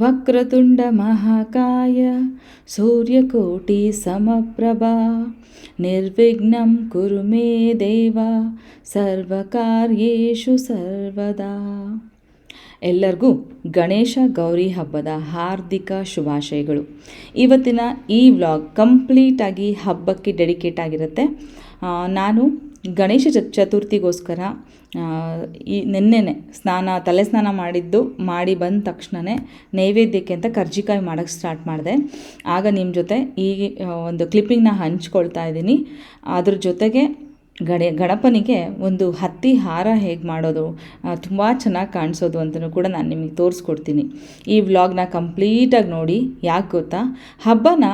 ವಕ್ರತುಂಡ ಮಹಾಕಾಯ, ಸೂರ್ಯಕೋಟಿ ಸಮಪ್ರಭಾ, ನಿರ್ವಿಘ್ನಂ ಕುರು ಮೇ ದೇವ, ಸರ್ವಕಾರ್ಯೇಷು ಸರ್ವದಾ. ಎಲ್ಲರಿಗೂ ಗಣೇಶ ಗೌರಿ ಹಬ್ಬದ ಹಾರ್ದಿಕ ಶುಭಾಶಯಗಳು. ಇವತ್ತಿನ ಈ ವ್ಲಾಗ್ ಕಂಪ್ಲೀಟಾಗಿ ಹಬ್ಬಕ್ಕೆ ಡೆಡಿಕೇಟ್ ಆಗಿರುತ್ತೆ. ನಾನು ಗಣೇಶ ಚತುರ್ಥಿಗೋಸ್ಕರ ಈ ನಿನ್ನೆನೆ ಸ್ನಾನ ತಲೆ ಸ್ನಾನ ಮಾಡಿದ್ದು, ಮಾಡಿ ಬಂದ ತಕ್ಷಣವೇ ನೈವೇದ್ಯಕ್ಕೆ ಅಂತ ಕರ್ಜಿಕಾಯಿ ಮಾಡೋಕ್ಕೆ ಸ್ಟಾರ್ಟ್ ಮಾಡಿದೆ. ಆಗ ನಿಮ್ಮ ಜೊತೆ ಈ ಒಂದು ಕ್ಲಿಪ್ಪಿಂಗ್ನ ಹಂಚ್ಕೊಳ್ತಾ ಇದ್ದೀನಿ. ಅದ್ರ ಜೊತೆಗೆ ಗಣೆ ಗಣಪನಿಗೆ ಒಂದು ಹತ್ತಿ ಹಾರ ಹೇಗೆ ಮಾಡೋದು ತುಂಬ ಚೆನ್ನಾಗಿ ಕಾಣಿಸೋದು ಅಂತಲೂ ಕೂಡ ನಾನು ನಿಮಗೆ ತೋರಿಸ್ಕೊಡ್ತೀನಿ. ಈ ವ್ಲಾಗ್ನ ಕಂಪ್ಲೀಟಾಗಿ ನೋಡಿ, ಯಾಕೆ ಗೊತ್ತಾ? ಹಬ್ಬನ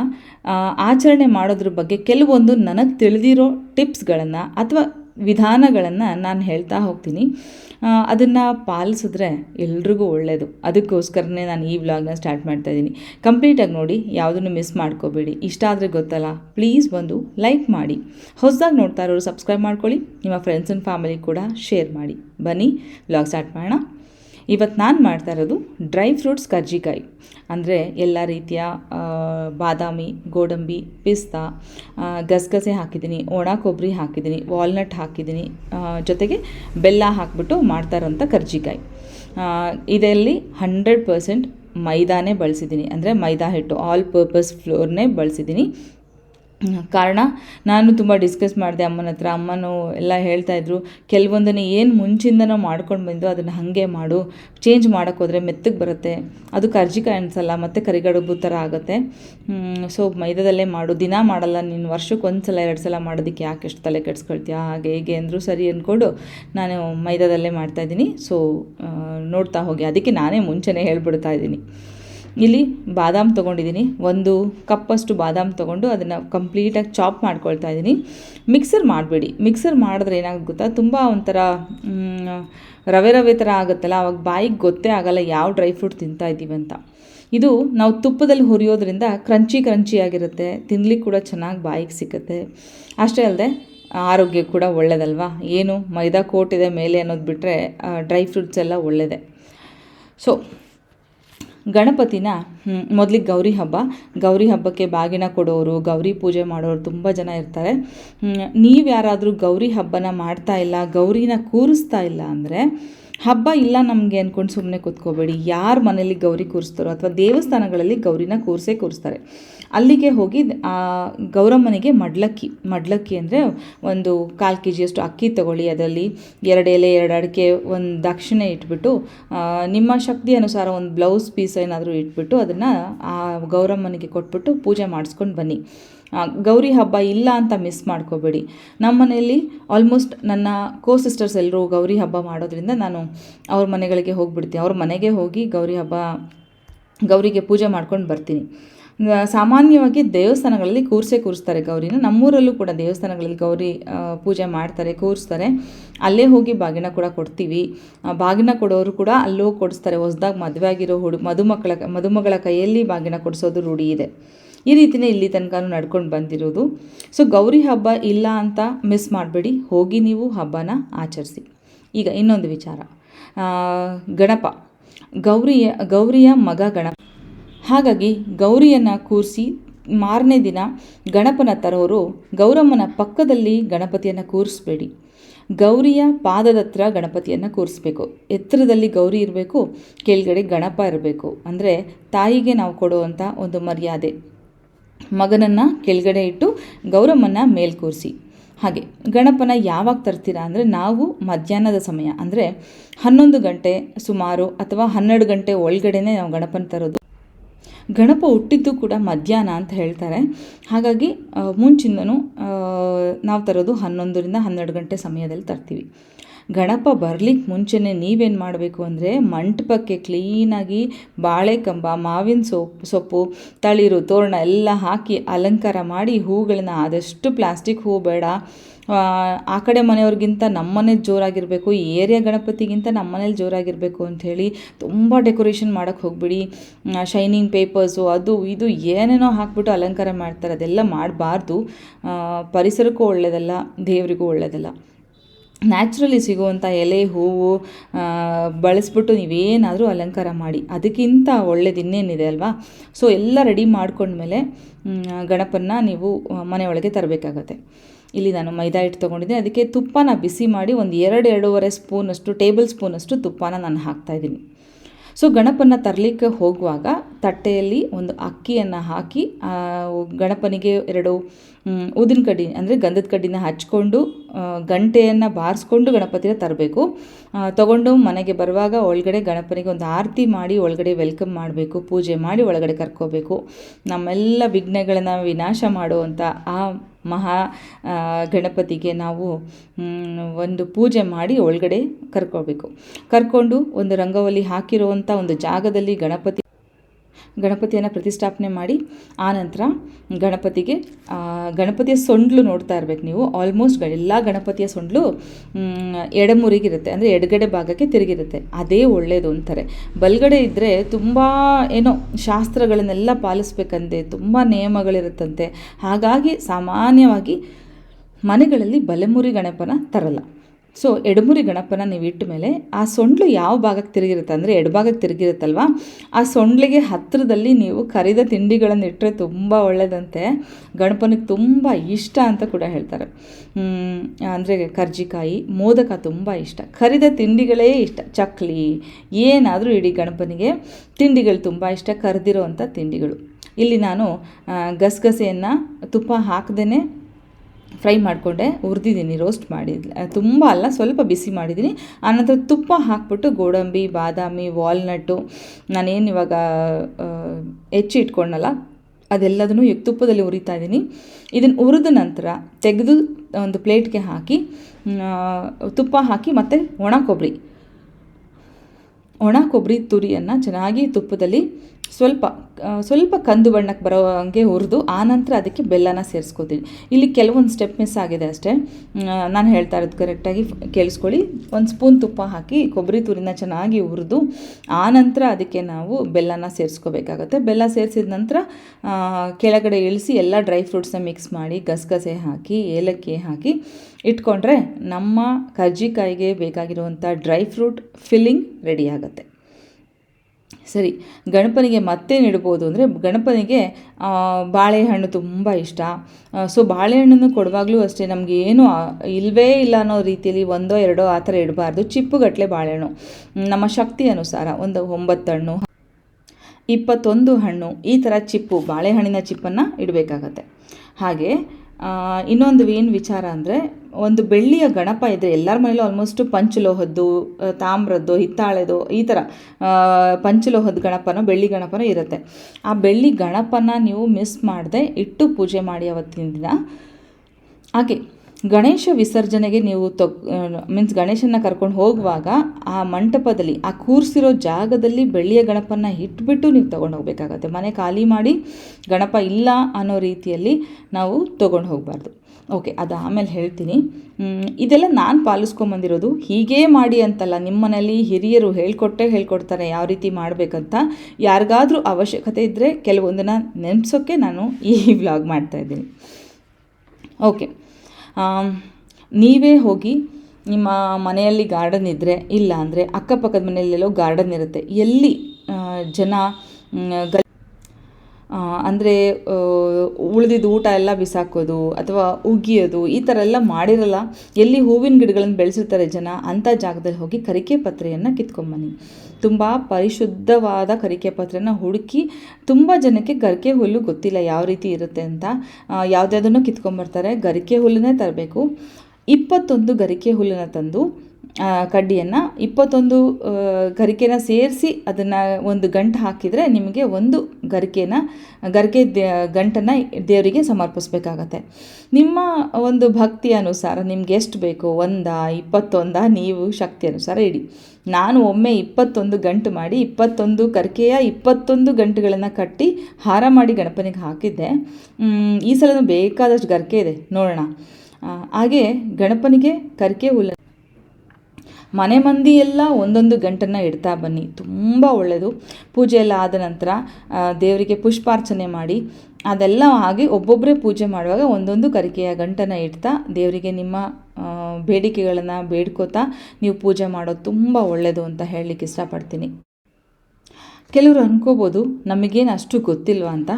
ಆಚರಣೆ ಮಾಡೋದ್ರ ಬಗ್ಗೆ ಕೆಲವೊಂದು ನನಗೆ ತಿಳಿದಿರೋ ಟಿಪ್ಸ್ಗಳನ್ನು ಅಥವಾ ವಿಧಾನಗಳನ್ನು ನಾನು ಹೇಳ್ತಾ ಹೋಗ್ತೀನಿ. ಅದನ್ನು ಪಾಲಿಸಿದ್ರೆ ಎಲ್ರಿಗೂ ಒಳ್ಳೆಯದು ಅದಕ್ಕೋಸ್ಕರನೇ ನಾನು ಈ ವ್ಲಾಗ್ನ ಸ್ಟಾರ್ಟ್ ಮಾಡ್ತಾ ಇದ್ದೀನಿ ಕಂಪ್ಲೀಟಾಗಿ ನೋಡಿ, ಯಾವುದನ್ನು ಮಿಸ್ ಮಾಡ್ಕೋಬೇಡಿ. ಇಷ್ಟ ಆದರೆ ಗೊತ್ತಲ್ಲ ಪ್ಲೀಸ್ ಬಂದು ಲೈಕ್ ಮಾಡಿ. ಹೊಸದಾಗಿ ನೋಡ್ತಾ ಇರೋರು ಸಬ್ಸ್ಕ್ರೈಬ್ ಮಾಡ್ಕೊಳ್ಳಿ. ನಿಮ್ಮ ಫ್ರೆಂಡ್ಸ್ ಆ್ಯಂಡ್ ಫ್ಯಾಮಿಲಿ ಕೂಡ ಶೇರ್ ಮಾಡಿ. ಬನ್ನಿ ವ್ಲಾಗ್ ಸ್ಟಾರ್ಟ್ ಮಾಡೋಣ. ಇವತ್ತು ನಾನು ಮಾಡ್ತಾ ಇರೋದು ಡ್ರೈ ಫ್ರೂಟ್ಸ್ ಕರ್ಜಿಕಾಯಿ. ಅಂದರೆ ಎಲ್ಲ ರೀತಿಯ ಬಾದಾಮಿ, ಗೋಡಂಬಿ, ಪಿಸ್ತಾ ಗಸಗಸೆ ಹಾಕಿದ್ದೀನಿ, ಒಣ ಕೊಬ್ಬರಿ ಹಾಕಿದ್ದೀನಿ, ವಾಲ್ನಟ್ ಹಾಕಿದ್ದೀನಿ ಜೊತೆಗೆ ಬೆಲ್ಲ ಹಾಕಿಬಿಟ್ಟು ಮಾಡ್ತಾ ಇರೋಂಥ ಕರ್ಜಿಕಾಯಿ. ಇದರಲ್ಲಿ ಹಂಡ್ರೆಡ್ ಪರ್ಸೆಂಟ್ ಮೈದಾನೇ ಬಳಸಿದ್ದೀನಿ. ಅಂದರೆ ಮೈದಾ ಹಿಟ್ಟು, ಆಲ್ ಪರ್ಪಸ್ ಫ್ಲೋರ್ನೇ ಬಳಸಿದ್ದೀನಿ. ಕಾರಣ ನಾನು ತುಂಬ ಡಿಸ್ಕಸ್ ಮಾಡಿದೆ ಅಮ್ಮನ ಹತ್ರ. ಅಮ್ಮನೂ ಎಲ್ಲ ಹೇಳ್ತಾಯಿದ್ರು ಕೆಲವೊಂದನ್ನು ಏನು ಮುಂಚಿಂದನೋ ಮಾಡ್ಕೊಂಡು ಬಂದು ಅದನ್ನು ಹಾಗೆ ಮಾಡು. ಚೇಂಜ್ ಮಾಡೋಕ್ಕೆ ಮೆತ್ತಗೆ ಬರುತ್ತೆ. ಅದು ಕರ್ಜಿಕಾಯಿ ಅನ್ಸಲ್ಲ, ಮತ್ತು ಕರಿಗಡುಬು ಥರ ಆಗುತ್ತೆ. ಸೊ ಮೈದಾದಲ್ಲೇ ಮಾಡು. ದಿನ ಮಾಡಲ್ಲ ನೀನು ವರ್ಷಕ್ಕೆ ಒಂದು ಸಲ ಎರಡು ಸಲ ಮಾಡೋದಕ್ಕೆ ಯಾಕೆ ಎಷ್ಟು ತಲೆ ಕೆಡ್ಸ್ಕೊಳ್ತೀಯಾ? ಹಾಗೆ ಹೀಗೆ ಅಂದರೂ, ಸರಿ ಅಂದ್ಕೊಂಡು ನಾನು ಮೈದಾದಲ್ಲೇ ಮಾಡ್ತಾಯಿದ್ದೀನಿ ಸೊ ನೋಡ್ತಾ ಹೋಗಿ. ಅದಕ್ಕೆ ನಾನೇ ಮುಂಚೆನೇ ಹೇಳ್ಬಿಡ್ತಾ ಇದ್ದೀನಿ. ಇಲ್ಲಿ ಬಾದಾಮ್ ತೊಗೊಂಡಿದ್ದೀನಿ. ಒಂದು ಕಪ್ಪಷ್ಟು ಬಾದಾಮ್ ತೊಗೊಂಡು ಅದನ್ನು ಕಂಪ್ಲೀಟಾಗಿ ಚಾಪ್ ಮಾಡ್ಕೊಳ್ತಾ ಇದ್ದೀನಿ. ಮಿಕ್ಸರ್ ಮಾಡಬೇಡಿ. ಮಿಕ್ಸರ್ ಮಾಡಿದ್ರೆ ಏನಾಗುತ್ತೆ ಗೊತ್ತಾ? ತುಂಬ ಒಂಥರ ರವೆ ರವೆ ಥರ ಆಗುತ್ತಲ್ಲ? ಅವಾಗ ಬಾಯಿಗೆ ಗೊತ್ತೇ ಆಗಲ್ಲ ಯಾವ ಡ್ರೈ ಫ್ರೂಟ್ ತಿಂತಾ ಇದ್ದೀವಿ ಅಂತ. ಇದು ನಾವು ತುಪ್ಪದಲ್ಲಿ ಹುರಿಯೋದ್ರಿಂದ ಕ್ರಂಚಿ ಕ್ರಂಚಿ ಆಗಿರುತ್ತೆ. ತಿನ್ಲಿಕ್ಕೆ ಕೂಡ ಚೆನ್ನಾಗಿ ಬಾಯಿಗೆ ಸಿಕ್ಕುತ್ತೆ. ಅಷ್ಟೇ ಅಲ್ಲದೆ ಆರೋಗ್ಯ ಕೂಡ ಒಳ್ಳೆಯದಲ್ವಾ ಏನು ಮೈದಾ ಕೋಟಿದೆ ಮೇಲೆ ಅನ್ನೋದು ಬಿಟ್ಟರೆ ಡ್ರೈ ಫ್ರೂಟ್ಸ್ ಎಲ್ಲ ಒಳ್ಳೆಯದೇ ಸೊ ಗಣಪತಿನ ಮೊದಲಿಗೆ ಗೌರಿ ಹಬ್ಬ. ಗೌರಿ ಹಬ್ಬಕ್ಕೆ ಬಾಗಿನ ಕೊಡೋರು, ಗೌರಿ ಪೂಜೆ ಮಾಡೋರು ತುಂಬ ಜನ ಇರ್ತಾರೆ. ನೀವು ಯಾರಾದರೂ ಗೌರಿ ಹಬ್ಬನ ಮಾಡ್ತಾ ಇಲ್ಲ, ಗೌರಿನ ಕೂರಿಸ್ತಾ ಇಲ್ಲ ಅಂದರೆ ಹಬ್ಬ ಇಲ್ಲ ನಮಗೆ ಅಂದ್ಕೊಂಡು ಸುಮ್ಮನೆ ಕೂತ್ಕೋಬೇಡಿ. ಯಾರ ಮನೇಲಿ ಗೌರಿ ಕೂರಿಸ್ತಾರೋ ಅಥವಾ ದೇವಸ್ಥಾನಗಳಲ್ಲಿ ಗೌರಿನ ಕೂರಿಸೇ ಕೂರಿಸ್ತಾರೆ. ಅಲ್ಲಿಗೆ ಹೋಗಿ ಗೌರಮ್ಮನಿಗೆ ಮಡ್ಲಕ್ಕಿ. ಮಡ್ಲಕ್ಕಿ ಅಂದರೆ ಒಂದು ಕಾಲು ಕೆ ಜಿಯಷ್ಟು ಅಕ್ಕಿ ತಗೊಳ್ಳಿ, ಅದರಲ್ಲಿ ಎರಡು ಎಲೆ, ಎರಡು ಅಡಿಕೆ, ಒಂದು ದಕ್ಷಿಣೆ ಇಟ್ಬಿಟ್ಟು ನಿಮ್ಮ ಶಕ್ತಿ ಅನುಸಾರ ಒಂದು ಬ್ಲೌಸ್ ಪೀಸ್ ಏನಾದರೂ ಇಟ್ಬಿಟ್ಟು ಅದನ್ನು ಆ ಗೌರಮ್ಮನಿಗೆ ಕೊಟ್ಬಿಟ್ಟು ಪೂಜೆ ಮಾಡಿಸ್ಕೊಂಡು ಬನ್ನಿ. ಗೌರಿ ಹಬ್ಬ ಇಲ್ಲ ಅಂತ ಮಿಸ್ ಮಾಡ್ಕೋಬೇಡಿ. ನಮ್ಮ ಮನೆಯಲ್ಲಿ ಆಲ್ಮೋಸ್ಟ್ ನನ್ನ ಕೋ ಸಿಸ್ಟರ್ಸ್ ಎಲ್ಲರೂ ಗೌರಿ ಹಬ್ಬ ಮಾಡೋದ್ರಿಂದ ನಾನು ಅವ್ರ ಮನೆಗಳಿಗೆ ಹೋಗ್ಬಿಡ್ತೀನಿ. ಅವ್ರ ಮನೆಗೆ ಹೋಗಿ ಗೌರಿ ಹಬ್ಬ, ಗೌರಿಗೆ ಪೂಜೆ ಮಾಡ್ಕೊಂಡು ಬರ್ತೀನಿ. ಸಾಮಾನ್ಯವಾಗಿ ದೇವಸ್ಥಾನಗಳಲ್ಲಿ ಕೂರಿಸೇ ಕೂರಿಸ್ತಾರೆ ಗೌರಿನ. ನಮ್ಮೂರಲ್ಲೂ ಕೂಡ ದೇವಸ್ಥಾನಗಳಲ್ಲಿ ಗೌರಿ ಪೂಜೆ ಮಾಡ್ತಾರೆ, ಕೂರಿಸ್ತಾರೆ. ಅಲ್ಲೇ ಹೋಗಿ ಬಾಗಿನ ಕೂಡ ಕೊಡ್ತೀವಿ. ಬಾಗಿನ ಕೊಡೋರು ಕೂಡ ಅಲ್ಲೂ ಕೊಡಿಸ್ತಾರೆ. ಹೊಸ್ದಾಗಿ ಮದುವೆ ಆಗಿರೋ ಹುಡು, ಮದುಮಕ್ಕಳ, ಮದುಮಗಳ ಕೈಯಲ್ಲಿ ಬಾಗಿನ ಕೊಡಿಸೋದು ರೂಢಿ ಇದೆ. ಈ ರೀತಿಯೇ ಇಲ್ಲಿ ತನಕ ನಡ್ಕೊಂಡು ಬಂದಿರೋದು. ಸೊ ಗೌರಿ ಹಬ್ಬ ಇಲ್ಲ ಅಂತ ಮಿಸ್ ಮಾಡಬೇಡಿ. ಹೋಗಿ ನೀವು ಹಬ್ಬನ ಆಚರಿಸಿ. ಈಗ ಇನ್ನೊಂದು ವಿಚಾರ. ಗಣಪ. ಗೌರಿಯ ಗೌರಿಯ ಮಗ ಗಣಪ ಹಾಗಾಗಿ ಗೌರಿಯನ್ನು ಕೂರಿಸಿ ಮಾರನೇ ದಿನ ಗಣಪನ ತರೋರು ಗೌರಮ್ಮನ ಪಕ್ಕದಲ್ಲಿ ಗಣಪತಿಯನ್ನು ಕೂರಿಸ್ಬೇಡಿ. ಗೌರಿಯ ಪಾದದ ಹತ್ರ ಗಣಪತಿಯನ್ನು ಕೂರಿಸ್ಬೇಕು. ಎತ್ತರದಲ್ಲಿ ಗೌರಿ ಇರಬೇಕು, ಕೆಳಗಡೆ ಗಣಪ ಇರಬೇಕು. ಅಂದರೆ ತಾಯಿಗೆ ನಾವು ಕೊಡುವಂಥ ಒಂದು ಮರ್ಯಾದೆ. ಮಗನನ್ನು ಕೆಳಗಡೆ ಇಟ್ಟು ಗೌರಮ್ಮನ ಮೇಲ್ ಕೂರಿಸಿ ಹಾಗೆ, ಗಣಪನ ಯಾವಾಗ ತರ್ತೀರಾ ಅಂದರೆ ನಾವು ಮಧ್ಯಾಹ್ನದ ಸಮಯ, ಅಂದರೆ ಹನ್ನೊಂದು ಗಂಟೆ ಸುಮಾರು ಅಥವಾ ಹನ್ನೆರಡು ಗಂಟೆ ಒಳಗಡೆನೇ ನಾವು ಗಣಪನ ತರೋದು. ಗಣಪ ಹುಟ್ಟಿದ್ದು ಕೂಡ ಮಧ್ಯಾಹ್ನ ಅಂತ ಹೇಳ್ತಾರೆ. ಹಾಗಾಗಿ ಮುಂಚಿಂದನೂ ನಾವು ತರೋದು ಹನ್ನೊಂದರಿಂದ ಹನ್ನೆರಡು ಗಂಟೆ ಸಮಯದಲ್ಲಿ ತರ್ತೀವಿ. ಗಣಪ ಬರ್ಲಿಕ್ಕೆ ಮುಂಚೆನೇ ನೀವೇನು ಮಾಡಬೇಕು ಅಂದರೆ ಮಂಟಪಕ್ಕೆ ಕ್ಲೀನಾಗಿ ಬಾಳೆಕಂಬ ಮಾವಿನ ಸೊಪ್ಪು ಸೊಪ್ಪು ತಳಿರು ತೋರಣ ಎಲ್ಲ ಹಾಕಿ ಅಲಂಕಾರ ಮಾಡಿ ಹೂಗಳನ್ನ ಆದಷ್ಟು ಪ್ಲಾಸ್ಟಿಕ್ ಹೂ ಬೇಡ. ಆ, ಕಡೆ ಮನೆಯವ್ರಿಗಿಂತ ನಮ್ಮನೆ ಜೋರಾಗಿರಬೇಕು ಈ ಏರಿಯಾ ಗಣಪತಿಗಿಂತ ನಮ್ಮನೇಲಿ ಜೋರಾಗಿರಬೇಕು ಅಂಥೇಳಿ ತುಂಬ ಡೆಕೋರೇಷನ್ ಮಾಡೋಕ್ಕೆ ಹೋಗ್ಬಿಡಿ. ಶೈನಿಂಗ್ ಪೇಪರ್ಸು ಅದು ಇದು ಏನೇನೋ ಹಾಕ್ಬಿಟ್ಟು ಅಲಂಕಾರ ಮಾಡ್ತಾರೆ ಅದೆಲ್ಲ ಮಾಡಬಾರ್ದು. ಪರಿಸರಕ್ಕೂ ಒಳ್ಳೆಯದಲ್ಲ ದೇವರಿಗೂ ಒಳ್ಳೆಯದಲ್ಲ ನ್ಯಾಚುರಲಿ ಸಿಗುವಂಥ ಎಲೆ, ಹೂವು ಬಳಸಿಬಿಟ್ಟು ನೀವೇನಾದರೂ ಅಲಂಕಾರ ಮಾಡಿ. ಅದಕ್ಕಿಂತ ಒಳ್ಳೇದು ಇನ್ನೇನಿದೆ ಅಲ್ವಾ? ಸೊ ಎಲ್ಲ ರೆಡಿ ಮಾಡ್ಕೊಂಡ್ಮೇಲೆ ಗಣಪನ್ನ ನೀವು ಮನೆಯೊಳಗೆ ತರಬೇಕಾಗತ್ತೆ. ಇಲ್ಲಿ ನಾನು ಮೈದಾ ಹಿಟ್ಟು ತೊಗೊಂಡಿದ್ದೆ. ಅದಕ್ಕೆ ತುಪ್ಪನ ಬಿಸಿ ಮಾಡಿ ಒಂದು ಎರಡು, ಎರಡೂವರೆ ಸ್ಪೂನಷ್ಟು, ಟೇಬಲ್ ಸ್ಪೂನಷ್ಟು ತುಪ್ಪನ ನಾನು ಹಾಕ್ತಾಯಿದ್ದೀನಿ ಸೊ ಗಣಪನ ತರಲಿಕ್ಕೆ ಹೋಗುವಾಗ ತಟ್ಟೆಯಲ್ಲಿ ಒಂದು ಅಕ್ಕಿಯನ್ನು ಹಾಕಿ ಗಣಪನಿಗೆ ಎರಡು ಊದಿನ ಕಡ್ಡಿ ಅಂದರೆ ಗಂಧದ ಕಡ್ಡಿನ ಹಚ್ಕೊಂಡು ಗಂಟೆಯನ್ನು ಬಾರಿಸ್ಕೊಂಡು ಗಣಪತಿನ ತರಬೇಕು. ತಗೊಂಡು ಮನೆಗೆ ಬರುವಾಗ ಒಳಗಡೆ ಗಣಪನಿಗೆ ಒಂದು ಆರತಿ ಮಾಡಿ ಒಳಗಡೆ ವೆಲ್ಕಮ್ ಮಾಡಬೇಕು, ಪೂಜೆ ಮಾಡಿ ಒಳಗಡೆ ಕರ್ಕೋಬೇಕು. ನಮ್ಮೆಲ್ಲ ವಿಘ್ನಗಳನ್ನು ವಿನಾಶ ಮಾಡುವಂಥ ಆ ಮಹಾ ಗಣಪತಿಗೆ ನಾವು ಒಂದು ಪೂಜೆ ಮಾಡಿ ಒಳಗಡೆ ಕರ್ಕೋಬೇಕು. ಕರ್ಕೊಂಡು ಒಂದು ರಂಗವಲ್ಲಿ ಹಾಕಿರುವಂಥ ಒಂದು ಜಾಗದಲ್ಲಿ ಗಣಪತಿ ಗಣಪತಿಯನ್ನು ಪ್ರತಿಷ್ಠಾಪನೆ ಮಾಡಿ ಆನಂತರ ಗಣಪತಿಗೆ ಗಣಪತಿಯ ಸೊಂಡ್ಲು ನೋಡ್ತಾ ಇರಬೇಕು ನೀವು. ಆಲ್ಮೋಸ್ಟ್ ಎಲ್ಲ ಗಣಪತಿಯ ಸೊಂಡ್ಲು ಎಡಮುರಿಗಿರುತ್ತೆ. ಅಂದರೆ ಎಡಗಡೆ ಭಾಗಕ್ಕೆ ತಿರುಗಿರುತ್ತೆ. ಅದೇ ಒಳ್ಳೆಯದು ಅಂತಾರೆ. ಬಲ್ಗಡೆ ಇದ್ದರೆ ತುಂಬ ಏನೋ ಶಾಸ್ತ್ರಗಳನ್ನೆಲ್ಲ ಪಾಲಿಸ್ಬೇಕಂತೆ, ತುಂಬ ನಿಯಮಗಳಿರುತ್ತಂತೆ. ಹಾಗಾಗಿ ಸಾಮಾನ್ಯವಾಗಿ ಮನೆಗಳಲ್ಲಿ ಬಲೆಮುರಿ ಗಣಪನ ತರಲ್ಲ. ಸೊ ಎಡಮುರಿ ಗಣಪನ ನೀವು ಇಟ್ಟ ಮೇಲೆ ಆ ಸೊಂಡ್ಲು ಯಾವ ಭಾಗಕ್ಕೆ ತಿರುಗಿರುತ್ತೆ ಅಂದರೆ ಎಡಭಾಗಕ್ಕೆ ತಿರುಗಿರುತ್ತಲ್ವ? ಆ ಸೊಂಡ್ಲಿಗೆ ಹತ್ತಿರದಲ್ಲಿ ನೀವು ಕರಿದ ತಿಂಡಿಗಳನ್ನು ಇಟ್ಟರೆ ತುಂಬ ಒಳ್ಳೆಯದಂತೆ ಗಣಪನಿಗೆ ತುಂಬ ಇಷ್ಟ ಅಂತ ಕೂಡ ಹೇಳ್ತಾರೆ. ಅಂದರೆ ಕರ್ಜಿಕಾಯಿ, ಮೋದಕ ತುಂಬ ಇಷ್ಟ. ಕರಿದ ತಿಂಡಿಗಳೇ ಇಷ್ಟ. ಚಕ್ಲಿ, ಏನಾದರೂ ಇಡೀ ಗಣಪನಿಗೆ ತಿಂಡಿಗಳು ತುಂಬ ಇಷ್ಟ. ಕರೆದಿರೋವಂಥ ತಿಂಡಿಗಳು. ಇಲ್ಲಿ ನಾನು ಗಸಗಸೆಯನ್ನು ತುಪ್ಪ ಹಾಕದೇ ಫ್ರೈ ಮಾಡಿಕೊಂಡೆ, ಹುರಿದಿದ್ದೀನಿ ರೋಸ್ಟ್ ಮಾಡಿ ತುಂಬ ಅಲ್ಲ, ಸ್ವಲ್ಪ ಬಿಸಿ ಮಾಡಿದ್ದೀನಿ. ಆನಂತರ ತುಪ್ಪ ಹಾಕ್ಬಿಟ್ಟು ಗೋಡಂಬಿ, ಬಾದಾಮಿ ವಾಲ್ನಟ್ಟು ನಾನೇನು ಇವಾಗ ಹೆಚ್ಚಿ ಇಟ್ಕೊಂಡಲ್ಲ, ಅದೆಲ್ಲದನ್ನು ಈಗ ತುಪ್ಪದಲ್ಲಿ ಉರಿತಾ ಇದ್ದೀನಿ. ಇದನ್ನು ಹುರಿದ ನಂತರ ತೆಗೆದು ಒಂದು ಪ್ಲೇಟ್ಗೆ ಹಾಕಿ ತುಪ್ಪ ಹಾಕಿ ಮತ್ತು ಒಣ ಕೊಬ್ಬರಿ ಒಣ ಕೊಬ್ಬರಿ ತುರಿಯನ್ನು ಚೆನ್ನಾಗಿ ತುಪ್ಪದಲ್ಲಿ ಸ್ವಲ್ಪ ಸ್ವಲ್ಪ ಕಂದು ಬಣ್ಣಕ್ಕೆ ಬರೋ ಹಂಗೆ ಹುರಿದು ಆನಂತರ ಅದಕ್ಕೆ ಬೆಲ್ಲನ ಸೇರಿಸ್ಕೊತೀವಿ ಇಲ್ಲಿ ಕೆಲವೊಂದು ಸ್ಟೆಪ್ ಮಿಸ್ ಆಗಿದೆ ಅಷ್ಟೇ. ನಾನು ಹೇಳ್ತಾ ಇರೋದು ಕರೆಕ್ಟಾಗಿ ಕೇಳಿಸ್ಕೊಳ್ಳಿ. ಒಂದು ಸ್ಪೂನ್ ತುಪ್ಪ ಹಾಕಿ, ಕೊಬ್ಬರಿ ತುರಿನ ಚೆನ್ನಾಗಿ ಹುರಿದು ಆನಂತರ ಅದಕ್ಕೆ ನಾವು ಬೆಲ್ಲನ ಸೇರಿಸ್ಕೋಬೇಕಾಗತ್ತೆ. ಬೆಲ್ಲ ಸೇರಿಸಿದ ನಂತರ ಕೆಳಗಡೆ ಇಳಿಸಿ ಎಲ್ಲ ಡ್ರೈ ಫ್ರೂಟ್ಸ್ನ ಮಿಕ್ಸ್ ಮಾಡಿ, ಗಸಗಸೆ ಹಾಕಿ, ಏಲಕ್ಕಿ ಹಾಕಿ ಇಟ್ಕೊಂಡ್ರೆ ನಮ್ಮ ಕರ್ಜಿಕಾಯಿಗೆ ಬೇಕಾಗಿರುವಂಥ ಡ್ರೈ ಫ್ರೂಟ್ ಫಿಲ್ಲಿಂಗ್ ರೆಡಿ ಸರಿ ಗಣಪನಿಗೆ ಮತ್ತೇನಿಡ್ಬೋದು ಅಂದರೆ ಗಣಪನಿಗೆ ಬಾಳೆಹಣ್ಣು ತುಂಬ ಇಷ್ಟ. ಸೊ ಬಾಳೆಹಣ್ಣನ್ನು ಕೊಡುವಾಗಲೂ ಅಷ್ಟೇ ನಮಗೆ ಏನು ಆ, ಇಲ್ವೇ ಇಲ್ಲ ಅನ್ನೋ ರೀತಿಯಲ್ಲಿ ಒಂದೋ ಎರಡೋ ಆ ಥರ ಇಡಬಾರ್ದು. ಚಿಪ್ಪುಗಟ್ಟಲೆ ಬಾಳೆಹಣ್ಣು. ನಮ್ಮ ಶಕ್ತಿ ಅನುಸಾರ ಒಂದು ಒಂಬತ್ತು ಹಣ್ಣು ಇಪ್ಪತ್ತೊಂದು ಹಣ್ಣು ಈ ಥರ ಚಿಪ್ಪು ಬಾಳೆಹಣ್ಣಿನ ಚಿಪ್ಪನ್ನು ಇಡಬೇಕಾಗತ್ತೆ. ಹಾಗೆ ಇನ್ನೊಂದು ಏನು ವಿಚಾರ ಅಂದರೆ ಒಂದು ಬೆಳ್ಳಿಯ ಗಣಪ ಇದ್ದರೆ ಎಲ್ಲರ ಮನೇಲೂ ಆಲ್ಮೋಸ್ಟ್ ಪಂಚಲೋಹದ್ದು ತಾಮ್ರದ್ದು, ಹಿತ್ತಾಳೆದು ಈ ಥರ ಪಂಚಲೋಹದ ಗಣಪನೋ, ಬೆಳ್ಳಿ ಗಣಪನೋ ಇರುತ್ತೆ. ಆ ಬೆಳ್ಳಿ ಗಣಪನ ನೀವು ಮಿಸ್ ಮಾಡದೆ ಇಟ್ಟು ಪೂಜೆ ಮಾಡಿ ಅವತ್ತಿನ ದಿನ. ಹಾಗೆ ಗಣೇಶ ವಿಸರ್ಜನೆಗೆ ನೀವು ತೊ ಮೀನ್ಸ್ ಗಣೇಶನ ಕರ್ಕೊಂಡು ಹೋಗುವಾಗ ಆ ಮಂಟಪದಲ್ಲಿ, ಆ ಕೂರಿಸಿರೋ ಜಾಗದಲ್ಲಿ ಬೆಳ್ಳಿಯ ಗಣಪನ ಇಟ್ಬಿಟ್ಟು ನೀವು ತೊಗೊಂಡು ಹೋಗಬೇಕಾಗತ್ತೆ. ಮನೆ ಖಾಲಿ ಮಾಡಿ ಗಣಪ ಇಲ್ಲ ಅನ್ನೋ ರೀತಿಯಲ್ಲಿ ನಾವು ತೊಗೊಂಡು ಹೋಗಬಾರ್ದು. ಓಕೆ ಅದು ಆಮೇಲೆ ಹೇಳ್ತೀನಿ ಇದೆಲ್ಲ ನಾನು ಪಾಲಿಸ್ಕೊಂಬಂದಿರೋದು ಹೀಗೇ ಮಾಡಿ ಅಂತಲ್ಲ ನಿಮ್ಮ ಮನೇಲಿ ಹಿರಿಯರು ಹೇಳ್ಕೊಟ್ಟೆ ಹೇಳ್ಕೊಡ್ತಾರೆ ಯಾವ ರೀತಿ ಮಾಡಬೇಕಂತ. ಯಾರಿಗಾದರೂ ಅವಶ್ಯಕತೆ ಇದ್ದರೆ ಕೆಲವೊಂದನ್ನು ನೆನೆಸೋಕ್ಕೆ ನಾನು ಈ ವ್ಲಾಗ್ ಮಾಡ್ತಾಯಿದ್ದೀನಿ ಓಕೆ ನೀವೇ ಹೋಗಿ ನಿಮ್ಮ ಮನೆಯಲ್ಲಿ ಗಾರ್ಡನ್ ಇದ್ದರೆ ಇಲ್ಲ ಅಂದರೆ ಅಕ್ಕಪಕ್ಕದ ಮನೆಯಲ್ಲೆಲ್ಲೋ ಗಾರ್ಡನ್ ಇರುತ್ತೆ, ಎಲ್ಲಿ ಜನ ಅಂದರೆ ಉಳಿದಿದ್ದು ಊಟ ಎಲ್ಲ ಬಿಸಾಕೋದು ಅಥವಾ ಉಗಿಯೋದು ಈ ಥರ ಎಲ್ಲ ಮಾಡಿರಲ್ಲ, ಎಲ್ಲಿ ಹೂವಿನ ಗಿಡಗಳನ್ನು ಬೆಳೆಸಿರ್ತಾರೆ ಜನ ಅಂಥ ಜಾಗದಲ್ಲಿ ಹೋಗಿ ಕರಿಕೆ ಪತ್ರೆಯನ್ನು ಕಿತ್ಕೊಂಬನ್ನಿ. ತುಂಬ ಪರಿಶುದ್ಧವಾದ ಕರಿಕೆ ಪತ್ರೆನ ಹುಡುಕಿ ತುಂಬ ಜನಕ್ಕೆ ಗರಿಕೆ ಹುಲ್ಲು ಗೊತ್ತಿಲ್ಲ ಯಾವ ರೀತಿ ಇರುತ್ತೆ ಅಂತ ಯಾವುದ್ಯಾವುದನ್ನು ಕಿತ್ಕೊಂಬರ್ತಾರೆ, ಗರಿಕೆ ಹುಲ್ಲನ್ನೇ ತರಬೇಕು. ಇಪ್ಪತ್ತೊಂದು ಗರಿಕೆ ಹುಲ್ಲನ್ನು ತಂದು ಕಡ್ಡಿಯನ್ನು ಇಪ್ಪತ್ತೊಂದು ಗರಿಕೆನ ಸೇರಿಸಿ ಅದನ್ನು ಒಂದು ಗಂಟು ಹಾಕಿದರೆ ನಿಮಗೆ ಒಂದು ಗರಿಕೆನ, ಗರಿಕೆ ಗಂಟನ್ನು ದೇವರಿಗೆ ಸಮರ್ಪಿಸ್ಬೇಕಾಗತ್ತೆ. ನಿಮ್ಮ ಒಂದು ಭಕ್ತಿ ಅನುಸಾರ ನಿಮ್ಗೆ ಎಷ್ಟು ಬೇಕು? ಒಂದ, ಇಪ್ಪತ್ತೊಂದ? ನೀವು ಶಕ್ತಿ ಅನುಸಾರ ಇಡಿ. ನಾನು ಒಮ್ಮೆ ಇಪ್ಪತ್ತೊಂದು ಗಂಟು ಮಾಡಿ ಇಪ್ಪತ್ತೊಂದು ಕರ್ಕೆಯ ಇಪ್ಪತ್ತೊಂದು ಗಂಟುಗಳನ್ನು ಕಟ್ಟಿ ಹಾರ ಮಾಡಿ ಗಣಪನಿಗೆ ಹಾಕಿದ್ದೆ. ಈ ಸಲ ಬೇಕಾದಷ್ಟು ಗರಿಕೆ ಇದೆ. ನೋಡೋಣ. ಹಾಗೆ ಗಣಪನಿಗೆ ಕರಿಕೆ ಹುಲ್ಲ ಮನೆ ಮಂದಿ ಎಲ್ಲ ಒಂದೊಂದು ಗಂಟನ್ನು ಇಡ್ತಾ ಬನ್ನಿ. ತುಂಬ ಒಳ್ಳೆಯದು ಪೂಜೆ ಎಲ್ಲ ಆದ ನಂತರ ದೇವರಿಗೆ ಪುಷ್ಪಾರ್ಚನೆ ಮಾಡಿ, ಅದೆಲ್ಲ ಆಗಿ ಒಬ್ಬೊಬ್ಬರೇ ಪೂಜೆ ಮಾಡುವಾಗ ಒಂದೊಂದು ಕರಿಕೆಯ ಗಂಟನ್ನು ಇಡ್ತಾ ದೇವರಿಗೆ ನಿಮ್ಮ ಬೇಡಿಕೆಗಳನ್ನು ಬೇಡ್ಕೋತಾ ನೀವು ಪೂಜೆ ಮಾಡೋದು ತುಂಬ ಒಳ್ಳೆಯದು ಅಂತ ಹೇಳಲಿಕ್ಕೆ ಇಷ್ಟಪಡ್ತೀನಿ. ಕೆಲವರು ಅನ್ಕೋಬೋದು, ನಮಗೇನು ಅಷ್ಟು ಗೊತ್ತಿಲ್ವ ಅಂತ?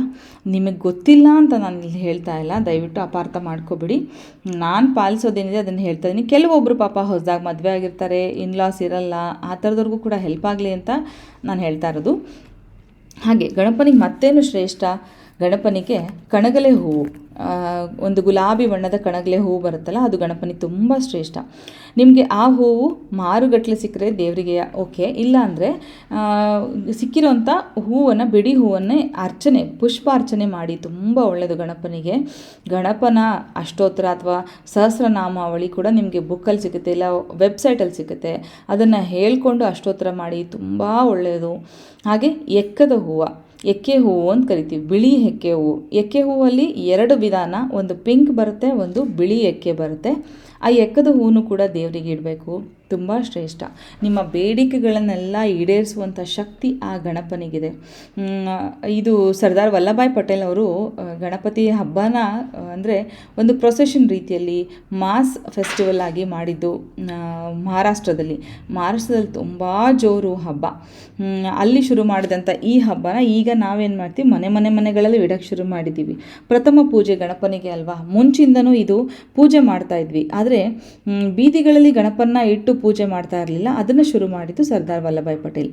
ನಿಮಗೆ ಗೊತ್ತಿಲ್ಲ ಅಂತ ನಾನು ಇಲ್ಲಿ ಹೇಳ್ತಾ ಇಲ್ಲ. ದಯವಿಟ್ಟು ಅಪಾರ್ಥ ಮಾಡ್ಕೋಬಿಡಿ. ನಾನು ಪಾಲಿಸೋದೇನಿದೆ ಅದನ್ನು ಹೇಳ್ತಾ ಇದ್ದೀನಿ ಕೆಲವೊಬ್ಬರು ಪಾಪ ಹೊಸದಾಗಿ ಮದುವೆ ಆಗಿರ್ತಾರೆ ಇನ್ಲಾಸ್ ಇರಲ್ಲ, ಆ ಥರದವ್ರಿಗೂ ಕೂಡ ಹೆಲ್ಪ್ ಆಗಲಿ ಅಂತ ನಾನು ಹೇಳ್ತಾ ಇರೋದು. ಹಾಗೆ ಗಣಪನಿಗೆ ಮತ್ತೇನು ಶ್ರೇಷ್ಠ? ಗಣಪನಿಗೆ ಕಣಗಲೆ ಹೂವು ಒಂದು ಗುಲಾಬಿ ಬಣ್ಣದ ಕಣಗಲೆ ಹೂವು ಬರುತ್ತಲ್ಲ, ಅದು ಗಣಪನಿಗೆ ತುಂಬ ಶ್ರೇಷ್ಠ. ನಿಮಗೆ ಆ ಹೂವು ಮಾರುಗಟ್ಟಲೆ ಸಿಕ್ಕರೆ ದೇವರಿಗೆ ಓಕೆ ಇಲ್ಲ ಅಂದರೆ ಸಿಕ್ಕಿರೋಂಥ ಹೂವನ್ನು, ಬಿಡಿ ಹೂವನ್ನೇ ಅರ್ಚನೆ, ಪುಷ್ಪಾರ್ಚನೆ ಮಾಡಿ, ತುಂಬ ಒಳ್ಳೆಯದು ಗಣಪನಿಗೆ. ಗಣಪನ ಅಷ್ಟೋತ್ತರ ಅಥವಾ ಸಹಸ್ರನಾಮಾವಳಿ ಕೂಡ ನಿಮಗೆ ಬುಕ್ಕಲ್ಲಿ ಸಿಗುತ್ತೆ ಇಲ್ಲ ವೆಬ್ಸೈಟಲ್ಲಿ ಸಿಗುತ್ತೆ ಅದನ್ನು ಹೇಳಿಕೊಂಡು ಅಷ್ಟೋತ್ತರ ಮಾಡಿ, ತುಂಬ ಒಳ್ಳೆಯದು ಹಾಗೆ ಎಕ್ಕದ ಹೂವು. ಎಕ್ಕೆ ಹೂವು ಅಂತ ಕರಿತೀವಿ. ಬಿಳಿ ಎಕ್ಕೆ ಹೂವು ಎಕ್ಕೆ ಹೂವಲ್ಲಿ ಎರಡು ವಿಧಾನ. ಒಂದು ಪಿಂಕ್ ಬರುತ್ತೆ, ಒಂದು ಬಿಳಿ ಎಕ್ಕೆ ಬರುತ್ತೆ. ಆ ಎಕ್ಕದ ಹೂವು ಕೂಡ ದೇವರಿಗೆ ಇಡಬೇಕು. ತುಂಬ ಶ್ರೇಷ್ಠ. ನಿಮ್ಮ ಬೇಡಿಕೆಗಳನ್ನೆಲ್ಲ ಈಡೇರಿಸುವಂಥ ಶಕ್ತಿ ಆ ಗಣಪನಿಗಿದೆ. ಇದು ಸರ್ದಾರ್ ವಲ್ಲಭಾಯ್ ಪಟೇಲ್ ಅವರು ಗಣಪತಿ ಹಬ್ಬನ ಅಂದರೆ ಒಂದು ಪ್ರೊಸೆಷನ್ ರೀತಿಯಲ್ಲಿ ಮಾಸ್ ಫೆಸ್ಟಿವಲ್ ಆಗಿ ಮಾಡಿದ್ದು ಮಹಾರಾಷ್ಟ್ರದಲ್ಲಿ. ಮಹಾರಾಷ್ಟ್ರದಲ್ಲಿ ತುಂಬ ಜೋರು ಹಬ್ಬ. ಅಲ್ಲಿ ಶುರು ಮಾಡಿದಂಥ ಈ ಹಬ್ಬನ ಈಗ ನಾವೇನು ಮಾಡ್ತೀವಿ? ಮನೆ ಮನೆ ಮನೆಗಳಲ್ಲಿ ಇಡಕ್ಕೆ ಶುರು ಮಾಡಿದ್ದೀವಿ ಪ್ರಥಮ ಪೂಜೆ ಗಣಪನಿಗೆ ಅಲ್ವಾ? ಮುಂಚಿಂದನೂ ಇದು ಪೂಜೆ ಮಾಡ್ತಾ ಇದ್ವಿ. ಆದರೆ ಬೀದಿಗಳಲ್ಲಿ ಗಣಪನ್ನ ಇಟ್ಟು ಪೂಜೆ ಮಾಡ್ತಾ ಇರಲಿಲ್ಲ. ಅದನ್ನು ಶುರು ಮಾಡಿದ್ದು ಸರ್ದಾರ್ ವಲ್ಲಭಾಯ್ ಪಟೇಲ್.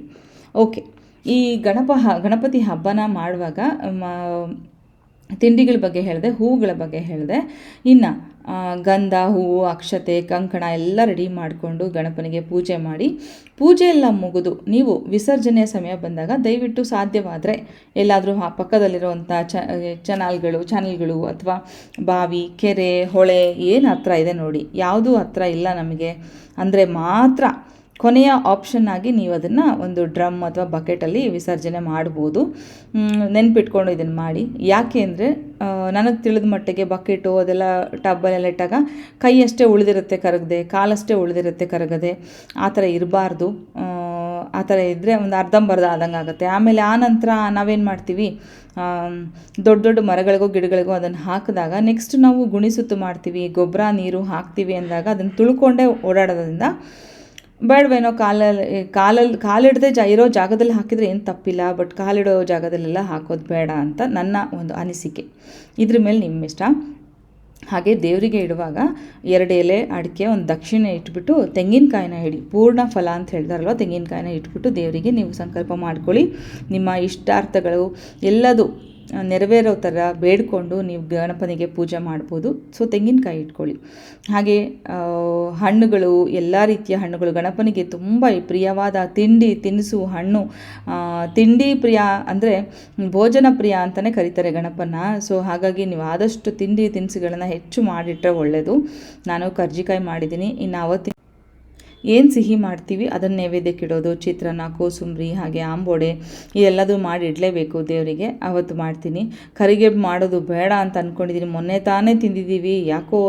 ಓಕೆ, ಈ ಗಣಪ ಗಣಪತಿ ಹಬ್ಬನ ಮಾಡುವಾಗ ತಿಂಡಿಗಳ ಬಗ್ಗೆ ಹೇಳಿದೆ, ಹೂವುಗಳ ಬಗ್ಗೆ ಹೇಳಿದೆ. ಇನ್ನು ಗಂಧ, ಹೂವು, ಅಕ್ಷತೆ, ಕಂಕಣ ಎಲ್ಲ ರೆಡಿ ಮಾಡಿಕೊಂಡು ಗಣಪನಿಗೆ ಪೂಜೆ ಮಾಡಿ. ಪೂಜೆ ಎಲ್ಲ ಮುಗಿದು. ನೀವು ವಿಸರ್ಜನೆಯ ಸಮಯ ಬಂದಾಗ ದಯವಿಟ್ಟು ಸಾಧ್ಯವಾದರೆ ಎಲ್ಲಾದರೂ ಆ ಪಕ್ಕದಲ್ಲಿರುವಂಥ ಚ ಚಾನಲ್ಗಳು ಚಾನಲ್ಗಳು ಅಥವಾ ಬಾವಿ, ಕೆರೆ, ಹೊಳೆ, ಏನು ಹತ್ರ ಇದೆ ನೋಡಿ. ಯಾವುದೂ ಹತ್ರ ಇಲ್ಲ ನಮಗೆ. ಅಂದರೆ ಮಾತ್ರ ಕೊನೆಯ ಆಪ್ಷನ್ ಆಗಿ ನೀವು ಅದನ್ನು ಒಂದು ಡ್ರಮ್ ಅಥವಾ ಬಕೆಟಲ್ಲಿ ವಿಸರ್ಜನೆ ಮಾಡ್ಬೋದು. ನೆನ್ಪಿಟ್ಕೊಂಡು ಇದನ್ನು ಮಾಡಿ. ಯಾಕೆ ಅಂದರೆ ನನಗೆ ತಿಳಿದ ಮಟ್ಟಿಗೆ ಬಕೆಟು ಅದೆಲ್ಲ ಟಬ್ಬಲ್ಲೆಲ್ಲ ಇಟ್ಟಾಗ ಕೈಯಷ್ಟೇ ಉಳಿದಿರುತ್ತೆ ಕರಗದೆ, ಕಾಲಷ್ಟೇ ಉಳಿದಿರುತ್ತೆ ಕರಗದೆ, ಆ ಥರ ಇರಬಾರ್ದು. ಆ ಥರ ಇದ್ದರೆ ಒಂದು ಅರ್ಧಂಬರ್ಧ ಆದಂಗೆ ಆಗುತ್ತೆ. ಆಮೇಲೆ ಆ ನಂತರ ನಾವೇನು ಮಾಡ್ತೀವಿ? ದೊಡ್ಡ ದೊಡ್ಡ ಮರಗಳಿಗೂ ಗಿಡಗಳಿಗೂ ಅದನ್ನು ಹಾಕಿದಾಗ ನೆಕ್ಸ್ಟ್ ನಾವು ಗುಣಿಸುತ್ತು ಮಾಡ್ತೀವಿ, ಗೊಬ್ಬರ, ನೀರು ಹಾಕ್ತೀವಿ ಅಂದಾಗ ಅದನ್ನು ತುಳ್ಕೊಂಡೇ ಓಡಾಡೋದ್ರಿಂದ ಬೇಡವೇನೋ ಕಾಲಲ್ಲಿ ಕಾಲಲ್ಲಿ ಕಾಲಿಡದೆ ಜ, ಇರೋ ಜಾಗದಲ್ಲಿ ಹಾಕಿದರೆ ಏನು ತಪ್ಪಿಲ್ಲ, ಬಟ್ ಕಾಲಿಡೋ ಜಾಗದಲ್ಲೆಲ್ಲ ಹಾಕೋದು ಬೇಡ ಅಂತ ನನ್ನ ಒಂದು ಅನಿಸಿಕೆ. ಇದ್ರ ಮೇಲೆ ನಿಮ್ಮ ಇಷ್ಟ ಹಾಗೆ ದೇವರಿಗೆ ಇಡುವಾಗ ಎರಡು ಎಲೆ, ಅಡಿಕೆ, ಒಂದು ದಕ್ಷಿಣೆ ಇಟ್ಬಿಟ್ಟು ತೆಂಗಿನಕಾಯಿನ ಇಡಿ ಪೂರ್ಣ ಫಲ ಅಂತ ಹೇಳ್ತಾರಲ್ವ ತೆಂಗಿನಕಾಯಿನ ಇಟ್ಬಿಟ್ಟು ದೇವರಿಗೆ ನೀವು ಸಂಕಲ್ಪ ಮಾಡ್ಕೊಳ್ಳಿ. ನಿಮ್ಮ ಇಷ್ಟಾರ್ಥಗಳು, ಎಲ್ಲದು ನೆರವೇರೋ ಥರ ಬೇಡಿಕೊಂಡು ನೀವು ಗಣಪನಿಗೆ ಪೂಜೆ ಮಾಡ್ಬೋದು. ಸೊ, ತೆಂಗಿನಕಾಯಿ ಇಟ್ಕೊಳ್ಳಿ. ಹಾಗೆ ಹಣ್ಣುಗಳು, ಎಲ್ಲ ರೀತಿಯ ಹಣ್ಣುಗಳು. ಗಣಪನಿಗೆ ತುಂಬ ಪ್ರಿಯವಾದ ತಿಂಡಿ, ತಿನಿಸು, ಹಣ್ಣು ತಿಂಡಿ ಪ್ರಿಯ ಅಂದರೆ ಭೋಜನ ಪ್ರಿಯ ಅಂತಲೇ ಕರೀತಾರೆ ಗಣಪನ ಸೊ, ಹಾಗಾಗಿ ನೀವು ಆದಷ್ಟು ತಿಂಡಿ, ತಿನಿಸುಗಳನ್ನು ಹೆಚ್ಚು ಮಾಡಿಟ್ರೆ ಒಳ್ಳೆಯದು ನಾನು ಕರ್ಜಿಕಾಯಿ ಮಾಡಿದ್ದೀನಿ. ಇನ್ನು ಅವತ್ತಿನ ಏನು ಸಿಹಿ ಮಾಡ್ತೀವಿ ಅದನ್ನು ನೈವೇದ್ಯಕ್ಕೆ ಇಡೋದು, ಚಿತ್ರಾನ್ನ, ಕೋಸುಂಬರಿ, ಹಾಗೆ ಆಂಬೋಡೆ, ಇದೆಲ್ಲದೂ ಮಾಡಿ ಇಡಲೇಬೇಕು ದೇವರಿಗೆ. ಅವತ್ತು ಮಾಡ್ತೀನಿ. ಕರಿಗೆ ಮಾಡೋದು ಬೇಡ ಅಂತ ಅಂದ್ಕೊಂಡಿದ್ದೀನಿ ಮೊನ್ನೆ ತಾನೇ ತಿಂದಿದ್ದೀವಿ. ಯಾಕೋ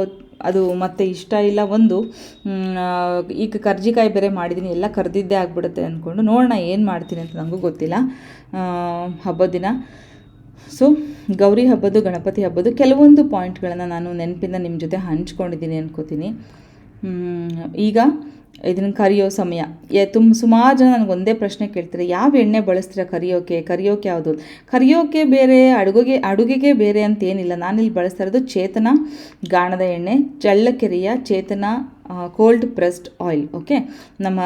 ಅದು ಮತ್ತೆ ಇಷ್ಟ ಇಲ್ಲ ಒಂದು. ಈಗ ಕರ್ಜಿಕಾಯಿ ಬೇರೆ ಮಾಡಿದ್ದೀನಿ ಎಲ್ಲ ಕರೆದಿದ್ದೇ ಆಗಿಬಿಡುತ್ತೆ ಅಂದ್ಕೊಂಡು ನೋಡೋಣ ಏನು ಮಾಡ್ತೀನಿ ಅಂತ ನನಗೂ ಗೊತ್ತಿಲ್ಲ. ಹಬ್ಬದ ದಿನ. ಸೊ ಗೌರಿ ಹಬ್ಬದ್ದು, ಗಣಪತಿ ಹಬ್ಬದ್ದು ಕೆಲವೊಂದು ಪಾಯಿಂಟ್ಗಳನ್ನು ನಾನು ನೆನಪಿಂದ ನಿಮ್ಮ ಜೊತೆ ಹಂಚ್ಕೊಂಡಿದ್ದೀನಿ ಅನ್ಕೋತೀನಿ. ಈಗ ಇದನ್ನು ಕರಿಯೋ ಸಮಯ. ತುಂಬ ಸುಮಾರು ಜನ ನನಗೆ ಒಂದೇ ಪ್ರಶ್ನೆ ಕೇಳ್ತಾರೆ ಯಾವ ಎಣ್ಣೆ ಬಳಸ್ತೀರ ಕರಿಯೋಕೆ? ಕರಿಯೋಕೆ ಯಾವುದು? ಕರಿಯೋಕೆ ಬೇರೆ, ಅಡುಗೆಗೆ ಅಡುಗೆಗೆ ಬೇರೆ ಅಂತೇನಿಲ್ಲ ನಾನಿಲ್ಲಿ ಬಳಸ್ತಾ ಇರೋದು ಚೇತನ, ಗಾಣದ ಎಣ್ಣೆ, ಚಳ್ಳಕೆರೆಯ Chetana cold pressed oil okay ನಮ್ಮ